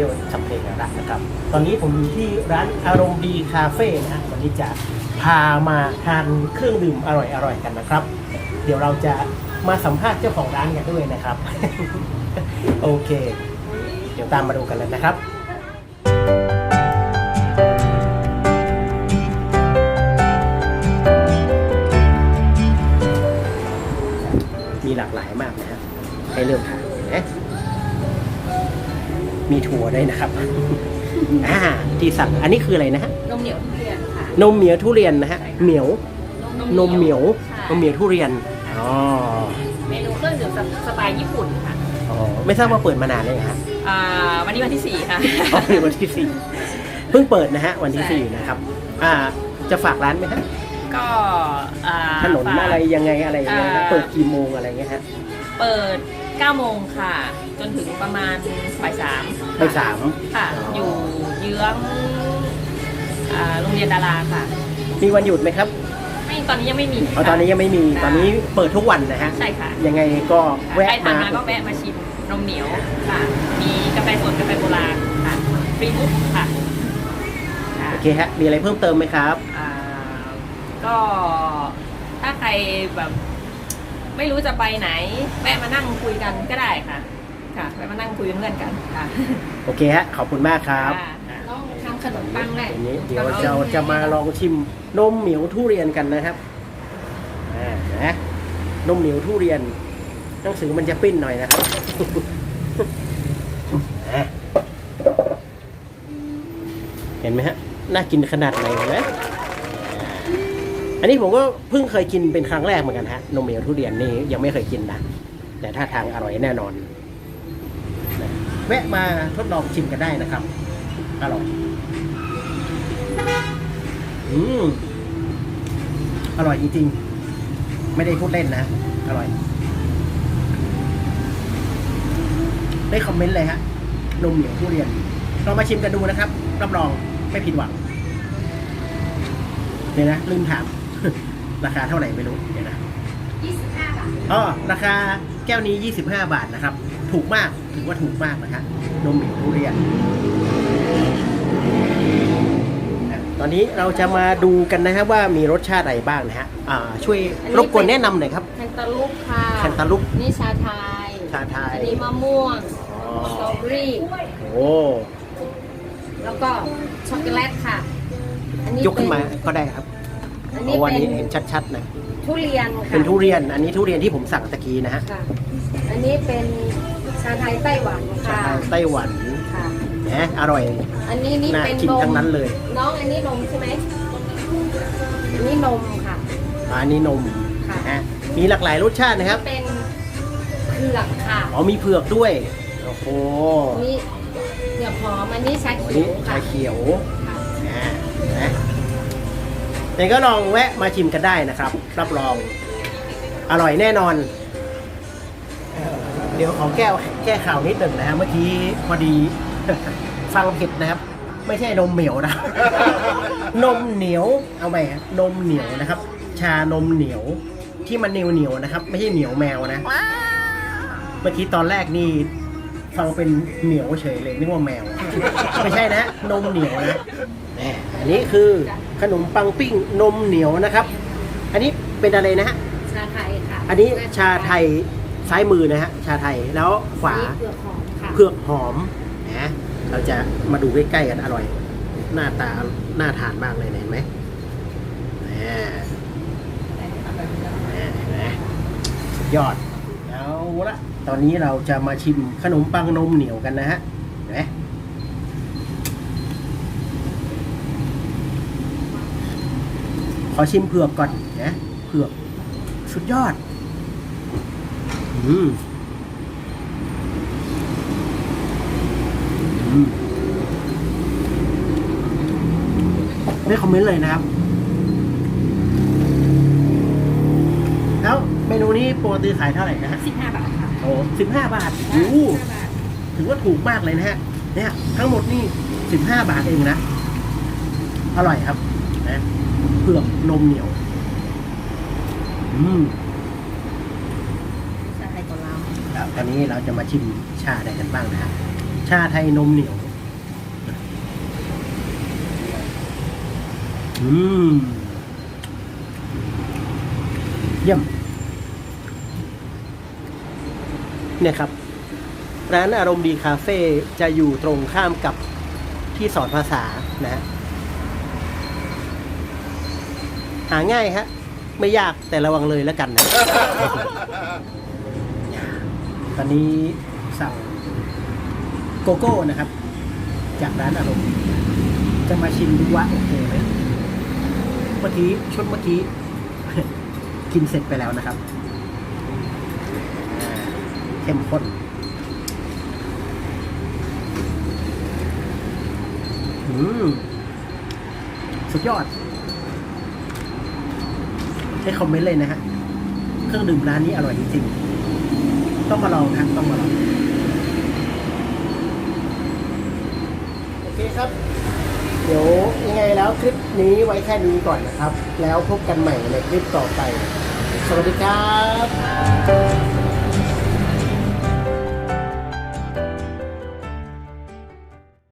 ที่ยวสำเพ็งรักนะครับ ตอนนี้ผมอยู่ที่ร้านอารมณ์ดีคาเฟ่นะฮะวันนี้จะพามาทานเครื่องดื่มอร่อยๆกันนะครับ เดี๋ยวเราจะมาสัมภาษณ์เจ้าของร้านกันด้วยนะครับ โอเค เดี๋ยวตามมาดูกันเลยนะครับ มีถั่วด้วยนะครับอ่าที่สั่งอันนี้คืออะไรนะฮะนมเหนียวทุเรียนค่ะ นมเหมียวทุเรียนนะฮะเหมียวนมเหมียวใช่นมเหมียวทุเรียนอ๋อเมนูเครื่องดื่มสไตล์ญี่ปุ่นค่ะอ๋อไม่ทราบว่าเปิดมานานเลยงฮะอ่าวันนี้วันที่สี่ค่ะอ๋อเป็นวันที่สี่เพิ่งเปิดนะฮะวันที่ใช่สี่นะครับอ่าจะฝากร้านไหมฮะก็อ่าถนนฝากอะไรยังไงอะไรยังไงนะอ่าเปิดกี่โมงอะไรเงี้ยฮะเปิด 9โมงค่ะ จนถึงประมาณบ่ายสามบ่ายสามค่ะ อยู่เยื้องอ่าโรงเรียนดาราค่ะ มีวันหยุดไหมครับไม่ตอนนี้ยังไม่มีอ๋อตอนนี้ยังไม่มีค่ะตอนนี้เปิดทุกวันนะฮะใช่ค่ะยังไงก็แวะใครผ่านมามาก็แวะมาชิมนมเหนียวค่ะ มีกาแฟสดกาแฟโบราณค่ะฟรีบุ๊กค่ะค่ะโอเคฮะมีอะไรเพิ่มเติมไหมครับ อ่าก็ถ้าใครแบบ ไม่รู้จะไปไหนแวะมานั่งคุยกันก็ได้ค่ะ ค่ะแวะมานั่งคุยเป็นเพื่อนกันค่ะโอเคฮะขอบคุณมากครับค่ะน้องทำขนมปังได้ อันนี้เดี๋ยวเราจะมาลองชิมนมเหมียวทุเรียนกันนะครับอ่านะนมเหนียวทุเรียนหนังสือมันจะปิ้นหน่อยนะครับอะเห็นไหมฮะน่ากินขนาดไหนเห็นไหมอ่า อันนี้ผมก็เพิ่งเคยกินเป็นครั้งแรกเหมือนกันฮะนมเหนียวทุเรียนนี่ยังไม่เคยกินนะแต่ถ้าทางอร่อยแน่นอนนะแวะมาทดลองชิมกันได้นะครับ อร่อย อืมอร่อยจริงๆ ไม่ได้พูดเล่นนะ อร่อย ได้คอมเมนต์เลยฮะนมเหนียวทุเรียนเรามาชิมกันดูนะครับ รับรองไม่ผิดหวังเดี๋ยวนะ ลืมถาม ราคาเท่าไหร่ไม่รู้เดี๋ยวนะ25 บาท อ๋อราคาแก้วนี้ 25 บาทนะครับ ถูกมากถือว่าถูกมากนะฮะนมเหนียวทุเรียนตอนนี้เราจะมาดูกันนะครับว่ามีรสชาติอะไรบ้างนะฮะอ่าช่วยรบกวนแนะนำหน่อยครับแคนตาลูปค่ะ แคนตาลูปนี่ชาไทย ชาไทยอันนี้มะม่วงอ๋อสตรอเบอรี่ โอ้แล้วก็ช็อกโกแลตค่ะ อันนี้ยกขึ้นมาเป็ก็ได้ครับ อันเพนี้ราะว่าเป็นนี้เห็นชัดๆนะทุเรียนค่ะเป็นทุเรียน อันนี้ทุเรียนที่ผมสั่งตะกี้นะฮะค่ะ อันนี้เป็นชาไทยไต้หวันชาค่ะไทยไต้หวันค่ะ นะอร่อย อันนี้นี่น่าเป็นกินนมทั้งนั้นเลย น้องอันนี้นมใช่ไหมอันนี้นมค่ะ อันนี้นมค่ะ นะฮะมีหลากหลายรสชาตินะครับเป็นเผือกค่ะอ๋อมีเผือกด้วยโอ้โหอันนี้เผือกหอมอันนี้ชาอันเขีนี้ยวค่ะชาเขียวค่ะนะนะ แต่ก็ลองแวะมาชิมกันได้นะครับ รับรองอร่อยแน่นอน เดี๋ยวขอแก้วแก้ข่าวนิดหนึ่งนะฮะเมื่อกี้พอดีฟังผิดนะครับ ไม่ใช่นมเหนียวนะ นมเหนียวเอาไปนมเหนียวนะครับ ชานมเหนียวที่มันเหนียวเหนียวนะครับ ไม่ใช่เหนียวแมวนะ เมื่อกี้ตอนแรกนี่ฟังเป็นเหนียวเฉยเลยนึกว่าแมว ไม่ใช่นะ นมเหนียวนะแหมอันนี้คือ ขนมปังปิ้งนมเหนียวนะครับ อันนี้เป็นอะไรนะฮะ ชาไทยค่ะอันนี้ชาไทยซ้ายมือนะฮะ ชาไทยแล้วขวาอันนี้เผือกหอมค่ะเผือกหอมนะเราจะมาดูใกล้ๆกันอร่อย หน้าตาน่าทานมากเลยเห็นไหมแหมแหมเห็นไหมสุดยอด เอาละตอนนี้เราจะมาชิมขนมปังนมเหนียวกันนะฮะเห็นไหมข อชิมเผือกก่อนนะเผือกสุดยอดอืมอืมไม่คอมเมนต์เลยนะครับ แล้วเมนูนี้ปกติขายเท่าไหร่นะฮะ15บาทค่ะโอ้สิบห้าบาทโอ้โห15บาทถือว่าถูกมากเลยนะฮะ เนี่ย ทั้งหมดนี่สิบห้าบาทเองนะ อร่อยครับนะ เผือกนมเหนียว อืมชาไทยตัวเราแล้วตอนนี้เราจะมาชิมชาอะไรกันบ้างนะฮะชาไทยนมเหนียว อืม เยี่ยม เนี่ยครับ ร้านอารมณ์ดีคาเฟ่จะอยู่ตรงข้ามกับที่สอนภาษานะฮะ หาง่ายฮะ ไม่ยากแต่ระวังเลยแล้วกันนะ ตอนนี้สั่งโกโก้นะครับ จากร้านอารมณ์จะมาชิมดูว่าโอเคไหมเมื่อกี้ชุดเมื่อกี้ กินเสร็จไปแล้วนะครับอ่าเข้มข้นอืมสุดยอด ให้คอมเมนต์เลยนะฮะเครื่องดื่มร้านนี้อร่อยจริงๆต้องมาลองครับต้องมาลองโอเคครับ เดี๋ยวยังไงแล้วคลิปนี้ไว้แค่นี้ก่อนนะครับ แล้วพบกันใหม่ในคลิปต่อไป สวัสดีครับ